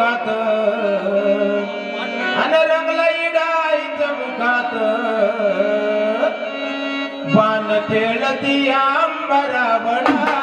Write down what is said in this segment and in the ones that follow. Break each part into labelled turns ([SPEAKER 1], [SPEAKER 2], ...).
[SPEAKER 1] मुखात. अन रंगलाई डाळीच मुखात. बाण खेळती आंबरा
[SPEAKER 2] बडा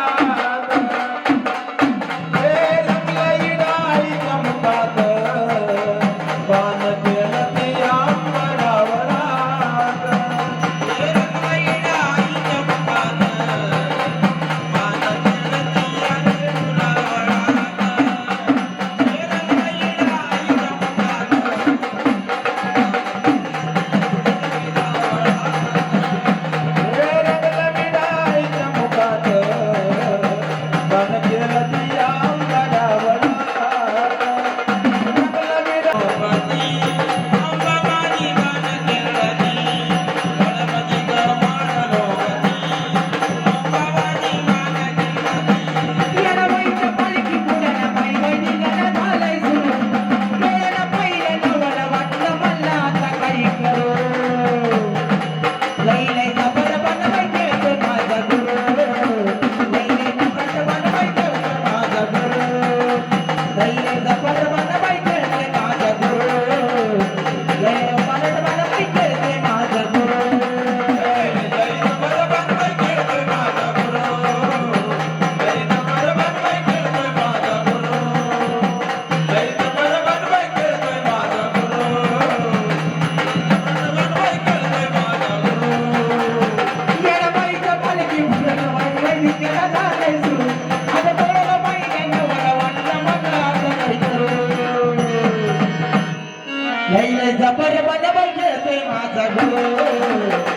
[SPEAKER 2] प्रभु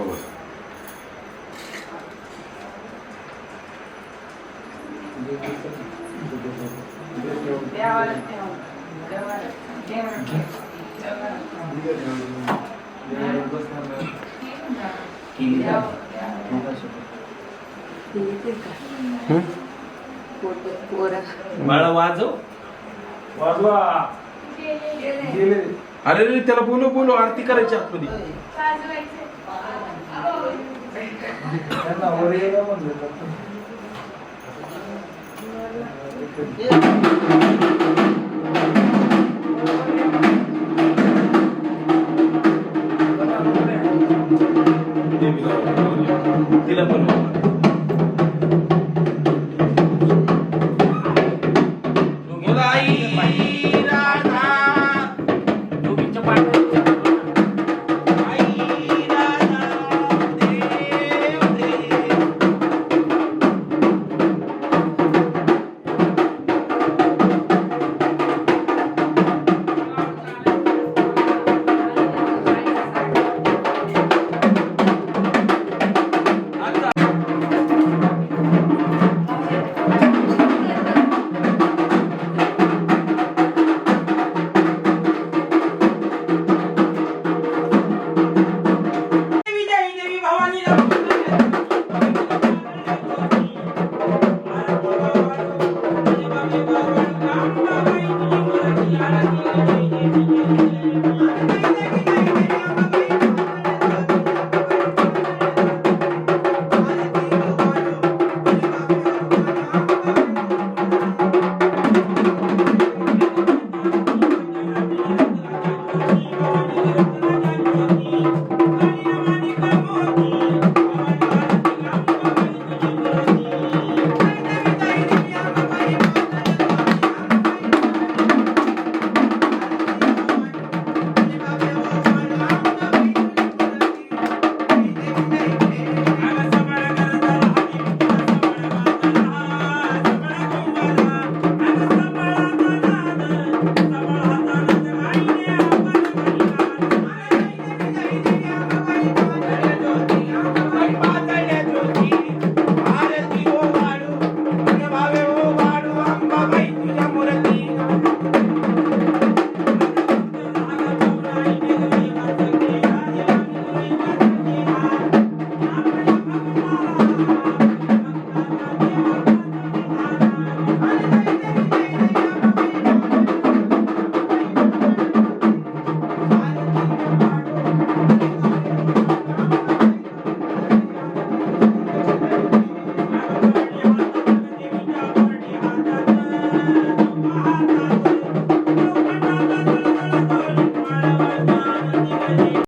[SPEAKER 2] голос. मला
[SPEAKER 1] वाजव.
[SPEAKER 3] वाजवा.
[SPEAKER 1] अरे रे त्याला बोलू बोलू आरती करायची आतमध्ये. Thank you.